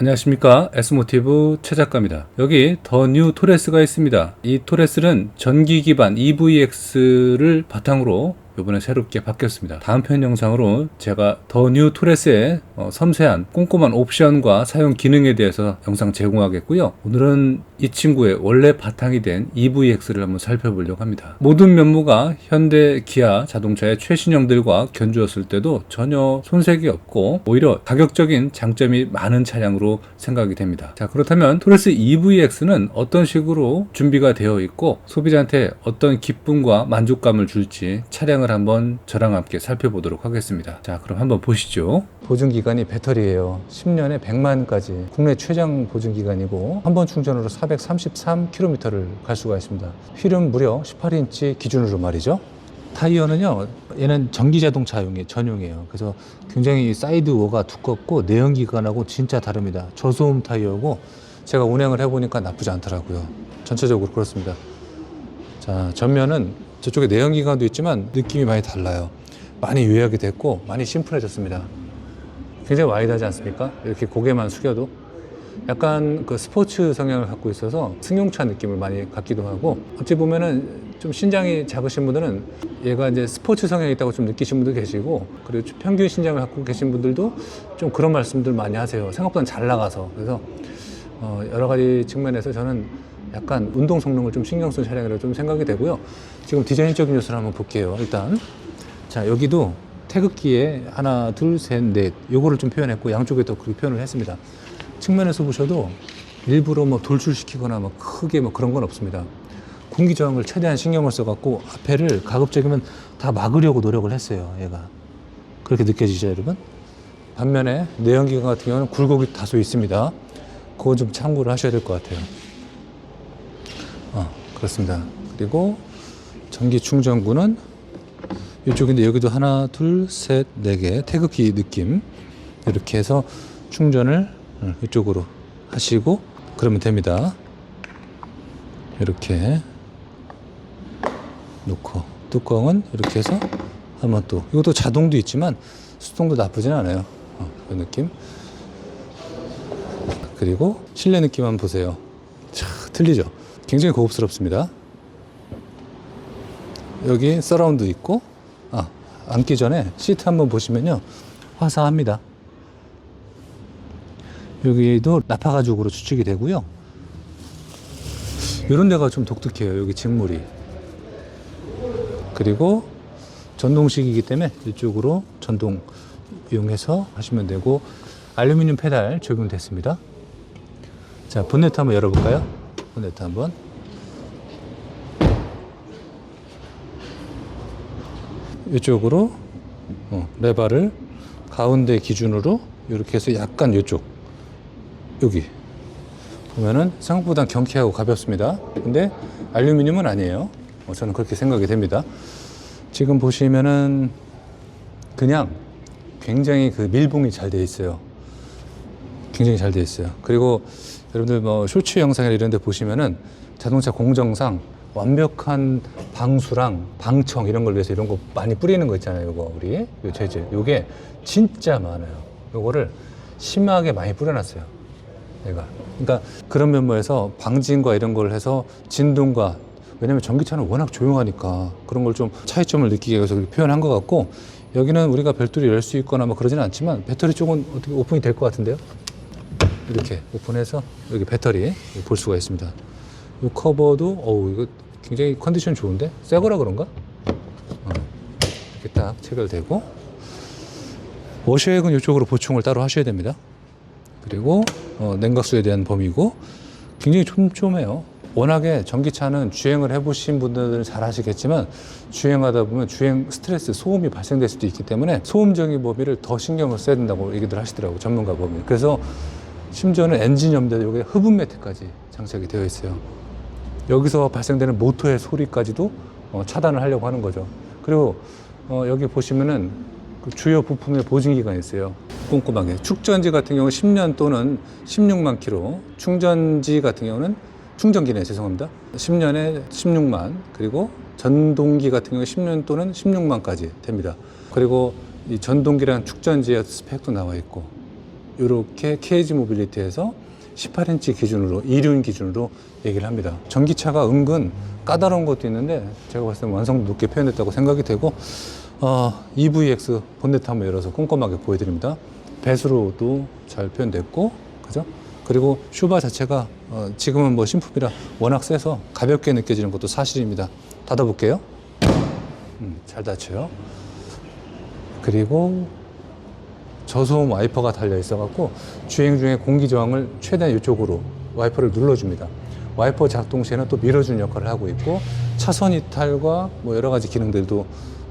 안녕하십니까 S모티브 최 작가입니다. 여기 더 뉴 토레스가 있습니다. 이 토레스는 전기 기반 EVX를 바탕으로 이번에 새롭게 바뀌었습니다. 다음 편 영상으로 제가 더 뉴 토레스의 어, 섬세한 꼼꼼한 옵션과 사용 기능에 대해서 영상 제공하겠고요. 오늘은 이 친구의 원래 바탕이 된 EVX를 한번 살펴보려고 합니다. 모든 면모가 현대 기아 자동차의 최신형들과 견주었을 때도 전혀 손색이 없고 오히려 가격적인 장점이 많은 차량으로 생각이 됩니다. 자 그렇다면 토레스 EVX는 어떤 식으로 준비가 되어 있고 소비자한테 어떤 기쁨과 만족감을 줄지 차량을 한번 저랑 함께 살펴보도록 하겠습니다. 자 그럼 한번 보시죠. 보증 기간이 배터리예요. 10년에 100만까지 국내 최장 보증 기간이고 한 번 충전으로 433km를 갈 수가 있습니다. 휠은 무려 18인치 기준으로 말이죠. 타이어는요, 얘는 전기 자동차용이 전용이에요. 그래서 굉장히 사이드 워가 두껍고 내연기관하고 진짜 다릅니다. 저소음 타이어고 제가 운행을 해보니까 나쁘지 않더라고요. 전체적으로 그렇습니다. 자, 전면은 저쪽에 내연기관도 있지만 느낌이 많이 달라요. 많이 요약이 됐고 많이 심플해졌습니다. 굉장히 와이드하지 않습니까? 이렇게 고개만 숙여도 약간 그 스포츠 성향을 갖고 있어서 승용차 느낌을 많이 갖기도 하고 어찌 보면은 좀 신장이 작으신 분들은 얘가 이제 스포츠 성향이 있다고 좀 느끼신 분도 계시고 그리고 좀 평균 신장을 갖고 계신 분들도 좀 그런 말씀들 많이 하세요. 생각보다 잘 나가서 그래서 어, 여러 가지 측면에서 저는 약간 운동 성능을 좀 신경 쓴 차량이라고 좀 생각이 되고요. 지금 디자인적인 요소를 한번 볼게요. 일단 자 여기도 태극기에 하나 둘셋넷 요거를 좀 표현했고 양쪽에 또 그렇게 표현을 했습니다. 측면에서 보셔도 일부러 뭐 돌출시키거나 뭐 크게 뭐 그런 건 없습니다. 공기 저항을 최대한 신경을 써갖고 앞에를 가급적이면 다 막으려고 노력을 했어요. 얘가 그렇게 느껴지죠, 여러분? 반면에 내연기관 같은 경우는 굴곡이 다소 있습니다. 그거 좀 참고를 하셔야 될 것 같아요. 어, 그렇습니다. 그리고 전기 충전구는 이쪽인데 여기도 하나, 둘, 셋, 네 개 태극기 느낌 이렇게 해서 충전을 어, 이쪽으로 하시고 그러면 됩니다. 이렇게 놓고 뚜껑은 이렇게 해서 한번 또 이것도 자동도 있지만 수동도 나쁘진 않아요. 어, 그 느낌. 그리고 실내 느낌 한번 보세요. 차, 틀리죠? 굉장히 고급스럽습니다. 여기 서라운드 있고 아, 앉기 전에 시트 한번 보시면요. 화사합니다. 여기도 나파 가죽으로 추측이 되고요. 이런 데가 좀 독특해요. 여기 직물이. 그리고 전동식이기 때문에 이쪽으로 전동 이용해서 하시면 되고 알루미늄 페달 적용됐습니다. 자, 본네트 한번 열어볼까요? 본네트 한번. 이쪽으로 어, 레바를 가운데 기준으로 이렇게 해서 약간 이쪽 여기 보면은 생각보다 경쾌하고 가볍습니다. 근데 알루미늄은 아니에요. 어, 저는 그렇게 생각이 됩니다. 지금 보시면은 그냥 굉장히 그 밀봉이 잘 되어 있어요. 굉장히 잘 되어 있어요. 그리고 여러분들 뭐 쇼츠 영상이나 이런 데 보시면은 자동차 공정상 완벽한 방수랑 방청 이런 걸 위해서 이런 거 많이 뿌리는 거 있잖아요. 이거 우리 요 재질. 요게 진짜 많아요. 요거를 심하게 많이 뿌려놨어요. 얘가. 그러니까 그런 면모에서 방진과 이런 걸 해서 진동과 왜냐면 전기차는 워낙 조용하니까 그런 걸 좀 차이점을 느끼게 해서 표현한 것 같고 여기는 우리가 별도로 열 수 있거나 뭐 그러지는 않지만 배터리 쪽은 어떻게 오픈이 될 것 같은데요? 이렇게 오픈해서 여기 배터리 볼 수가 있습니다. 이 커버도 어우 이거 굉장히 컨디션 좋은데 새 거라 그런가? 어, 이렇게 딱 체결되고 워셔액은 이쪽으로 보충을 따로 하셔야 됩니다. 그리고 어, 냉각수에 대한 범위고 굉장히 촘촘해요. 워낙에 전기차는 주행을 해보신 분들은 잘 아시겠지만 주행하다 보면 주행 스트레스, 소음이 발생될 수도 있기 때문에 소음적인 범위를 더 신경을 써야 된다고 얘기들 하시더라고요. 전문가 범위. 그래서 심지어는 엔진 염대 여기 흡음 매트까지 장착이 되어 있어요. 여기서 발생되는 모터의 소리까지도 어, 차단을 하려고 하는 거죠. 그리고 어, 여기 보시면은 그 주요 부품의 보증 기간이 있어요. 꼼꼼하게. 축전지 같은 경우 10년 또는 16만 킬로, 충전지 같은 경우는 충전기네 죄송합니다. 10년에 16만 그리고 전동기 같은 경우 10년 또는 16만까지 됩니다. 그리고 이 전동기랑 축전지의 스펙도 나와 있고 이렇게 KG 모빌리티에서 18인치 기준으로 이륜 기준으로 얘기를 합니다. 전기차가 은근 까다로운 것도 있는데 제가 봤을 때 완성도 높게 표현됐다고 생각이 되고 어, EVX 본네트 한번 열어서 꼼꼼하게 보여드립니다. 배수로도 잘 표현됐고 그죠? 그리고 슈바 자체가 어, 지금은 뭐 신품이라 워낙 세서 가볍게 느껴지는 것도 사실입니다. 닫아볼게요. 음, 잘 닫혀요. 그리고 저소음 와이퍼가 달려 있어 갖고 주행 중에 공기 저항을 최대한 이쪽으로 와이퍼를 눌러줍니다. 와이퍼 작동 시에는 또 밀어주는 역할을 하고 있고 차선 이탈과 뭐 여러 가지 기능들도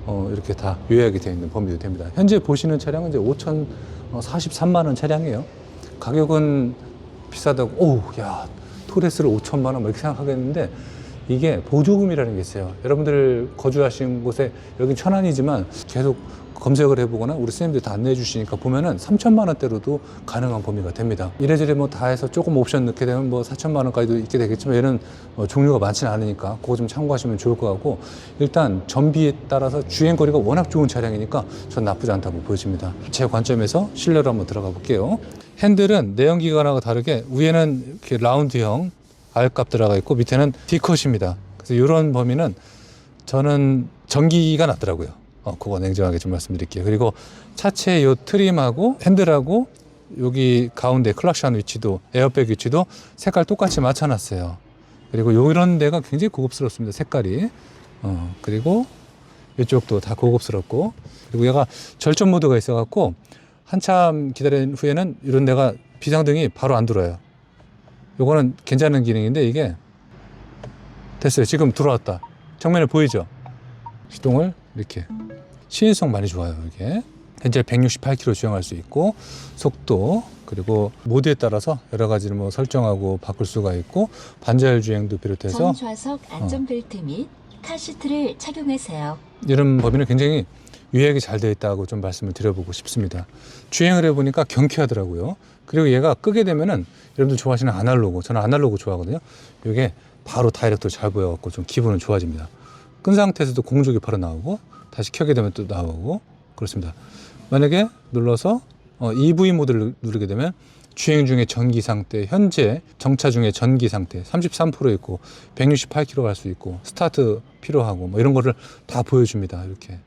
어, 이렇게 다 요약이 되어 있는 범위도 됩니다. 현재 보시는 차량은 이제 5,043만 원 차량이에요. 가격은 비싸다고, 오우, 야, 토레스를 5천만 원, 뭐 이렇게 생각하겠는데, 이게 보조금이라는 게 있어요. 여러분들 거주하신 곳에, 여긴 천안이지만 계속 검색을 해보거나 우리 선생님들 다 안내해 주시니까 보면은 3천만 원대로도 가능한 범위가 됩니다. 이래저래 뭐 다 해서 조금 옵션 넣게 되면 뭐 4천만 원까지도 있게 되겠지만 얘는 어, 종류가 많지는 않으니까 그거 좀 참고하시면 좋을 것 같고 일단 전비에 따라서 주행 거리가 워낙 좋은 차량이니까 전 나쁘지 않다고 보여집니다. 제 관점에서 실내로 한번 들어가 볼게요. 핸들은 내연기관하고 다르게 위에는 이렇게 라운드형 R값 들어가 있고 밑에는 D컷입니다. 그래서 이런 범위는 저는 전기가 낫더라고요. 어, 그거 냉정하게 좀 말씀드릴게요. 그리고 차체 요 트림하고 핸들하고 여기 가운데 클락션 위치도 에어백 위치도 색깔 똑같이 맞춰놨어요. 그리고 요런 데가 굉장히 고급스럽습니다. 색깔이. 어, 그리고 이쪽도 다 고급스럽고 그리고 얘가 절전 모드가 있어갖고 한참 기다린 후에는 이런 데가 비상등이 바로 안 들어요. 요거는 괜찮은 기능인데 이게 됐어요. 지금 들어왔다. 정면에 보이죠? 시동을 이렇게 시인성 많이 좋아요. 이게 현재 168km 주행할 수 있고 속도 그리고 모드에 따라서 여러 가지를 뭐 설정하고 바꿀 수가 있고 반자율 주행도 비롯해서 전좌석 안전벨트 및 카시트를 착용하세요. 이런 범위는 굉장히 유의하게 잘 되어 있다고 좀 말씀을 드려보고 싶습니다. 주행을 해보니까 경쾌하더라고요. 그리고 얘가 끄게 되면은 여러분들 좋아하시는 아날로그, 저는 아날로그 좋아하거든요. 이게 바로 다이렉트로 잘 보여갖고 좀 기분은 좋아집니다. 끈 상태에서도 공족이 바로 나오고 다시 켜게 되면 또 나오고 그렇습니다. 만약에 눌러서 어, EV 모드를 누르게 되면 주행 중에 전기 상태, 현재 정차 중에 전기 상태 33% 있고 168km 갈 수 있고 스타트 필요하고 뭐 이런 거를 다 보여줍니다. 이렇게.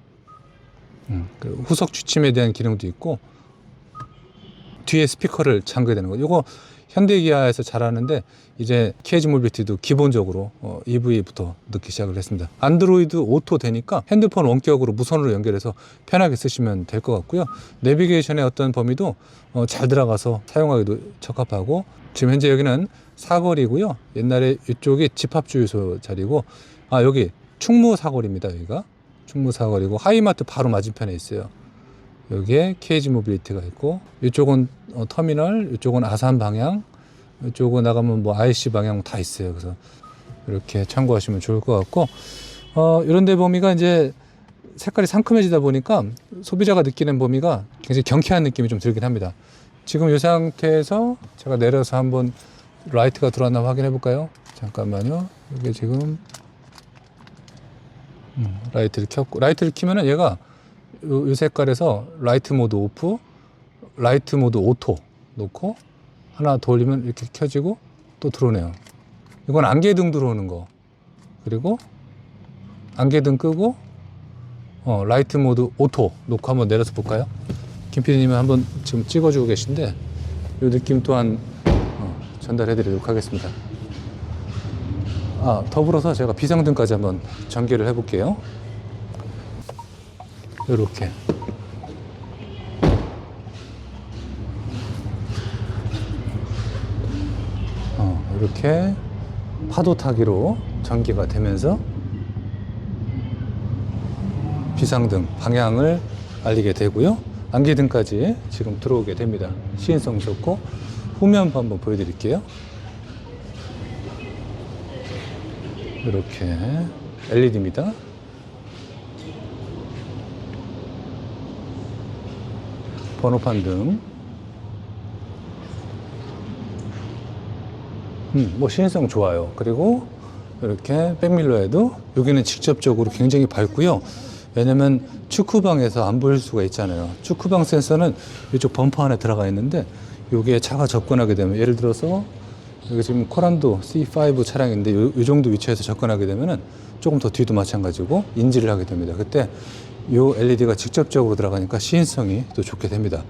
음, 그리고 후석 취침에 대한 기능도 있고 뒤에 스피커를 잠그게 되는 거. 이거 현대기아에서 잘하는데 이제 KG 모빌리티도 기본적으로 어, EV부터 넣기 시작을 했습니다. 안드로이드 오토 되니까 핸드폰 원격으로 무선으로 연결해서 편하게 쓰시면 될 것 같고요. 내비게이션의 어떤 범위도 어, 잘 들어가서 사용하기도 적합하고 지금 현재 여기는 사거리고요. 옛날에 이쪽이 집합주유소 자리고 아 여기 충무 사거리입니다. 여기가 충무 사거리고 하이마트 바로 맞은편에 있어요. 여기에 KG 모빌리티가 있고 이쪽은 어, 터미널, 이쪽은 아산 방향, 이쪽은 나가면 뭐 IC 방향 다 있어요. 그래서 이렇게 참고하시면 좋을 것 같고 어, 이런 데 범위가 이제 색깔이 상큼해지다 보니까 소비자가 느끼는 범위가 굉장히 경쾌한 느낌이 좀 들긴 합니다. 지금 이 상태에서 제가 내려서 한번 라이트가 들어왔나 확인해 볼까요? 잠깐만요. 이게 지금 음, 라이트를 켰고 라이트를 켜면은 얘가 요, 요 색깔에서 라이트 모드 오프, 라이트 모드 오토 놓고 하나 더 올리면 이렇게 켜지고 또 들어오네요. 이건 안개등 들어오는 거. 그리고 안개등 끄고 어, 라이트 모드 오토 놓고 한번 내려서 볼까요? 김 PD님은 한번 지금 찍어주고 계신데 이 느낌 또한 어, 전달해 드리도록 하겠습니다. 아, 더불어서 제가 비상등까지 한번 전개를 해 볼게요. 이렇게 어, 이렇게 파도 타기로 전개가 되면서 비상등 방향을 알리게 되고요. 안개등까지 지금 들어오게 됩니다. 시인성 좋고 후면부 한번 보여드릴게요. 이렇게 LED입니다. 번호판 등. 음, 뭐 시인성 좋아요. 그리고 이렇게 백밀러에도 여기는 직접적으로 굉장히 밝고요. 왜냐면 축구방에서 안 보일 수가 있잖아요. 축구방 센서는 이쪽 범퍼 안에 들어가 있는데 여기에 차가 접근하게 되면 예를 들어서 여기 지금 코란도 C5 차량인데 요, 요 정도 위치에서 접근하게 되면은 조금 더 뒤도 마찬가지고 인지를 하게 됩니다. 그때 요 LED가 직접적으로 들어가니까 시인성이 또 좋게 됩니다.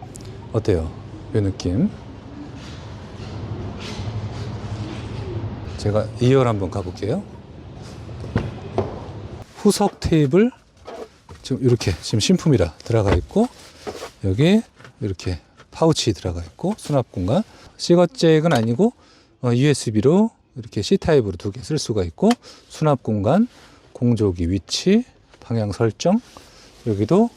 어때요? 이 느낌. 제가 2열 한번 가볼게요. 후석 테이블 지금 이렇게 지금 신품이라 들어가 있고 여기 이렇게 파우치 들어가 있고 수납 공간 시거잭은 아니고 어, USB로 이렇게 C 타입으로 두 개 쓸 수가 있고 수납 공간 공조기 위치 방향 설정 여기도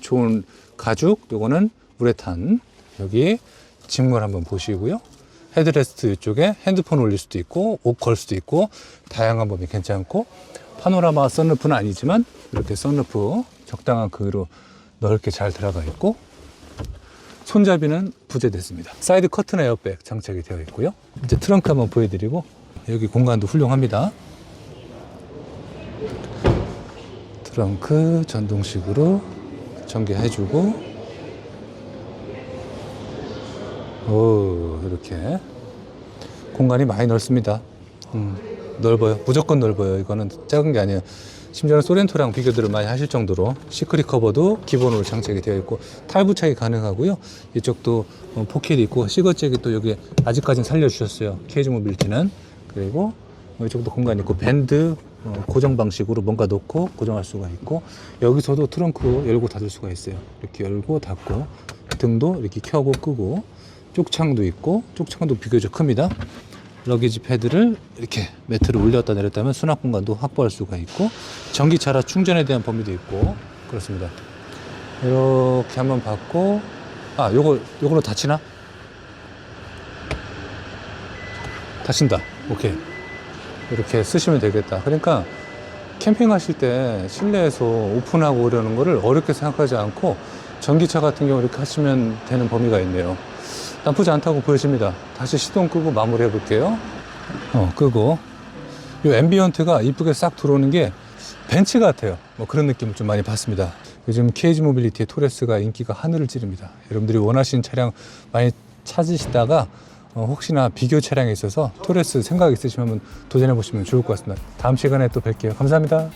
좋은 가죽 요거는 우레탄. 여기 직물 한번 보시고요. 헤드레스트 이쪽에 핸드폰 올릴 수도 있고 옷 걸 수도 있고 다양한 범위 괜찮고 파노라마 썬루프는 아니지만 이렇게 썬루프 적당한 크기로 넓게 잘 들어가 있고 손잡이는 부재됐습니다. 사이드 커튼 에어백 장착이 되어 있고요. 이제 트렁크 한번 보여드리고 여기 공간도 훌륭합니다. 트렁크 전동식으로 전개해주고 오 이렇게 공간이 많이 넓습니다. 음, 넓어요. 무조건 넓어요. 이거는 작은 게 아니에요. 심지어는 소렌토랑 비교들을 많이 하실 정도로 시크릿 커버도 기본으로 장착이 되어 있고 탈부착이 가능하고요. 이쪽도 어, 포켓이 있고 시거잭이 또 여기 아직까지는 살려주셨어요. 케이지 모빌티는 그리고 어, 이쪽도 공간 있고 밴드 어, 고정 방식으로 뭔가 놓고 고정할 수가 있고 여기서도 트렁크 열고 닫을 수가 있어요. 이렇게 열고 닫고 등도 이렇게 켜고 끄고 쪽창도 있고 쪽창도 비교적 큽니다. 러기지 패드를 이렇게 매트를 올렸다 내렸다 하면 수납 공간도 확보할 수가 있고 전기차라 충전에 대한 범위도 있고 그렇습니다. 이렇게 한번 받고 아 요거 요걸로 닫히나? 닫힌다. 오케이. 이렇게 쓰시면 되겠다. 그러니까 캠핑 하실 때 실내에서 오픈하고 오려는 거를 어렵게 생각하지 않고 전기차 같은 경우 이렇게 하시면 되는 범위가 있네요. 나쁘지 않다고 보여집니다. 다시 시동 끄고 마무리 해 볼게요. 어, 끄고. 이 앰비언트가 이쁘게 싹 들어오는 게 벤츠 같아요. 뭐 그런 느낌을 좀 많이 받습니다. 요즘 KG 모빌리티의 토레스가 인기가 하늘을 찌릅니다. 여러분들이 원하시는 차량 많이 찾으시다가 어, 혹시나 비교 차량에 있어서 토레스 생각 있으시면 도전해 보시면 좋을 것 같습니다. 다음 시간에 또 뵐게요. 감사합니다.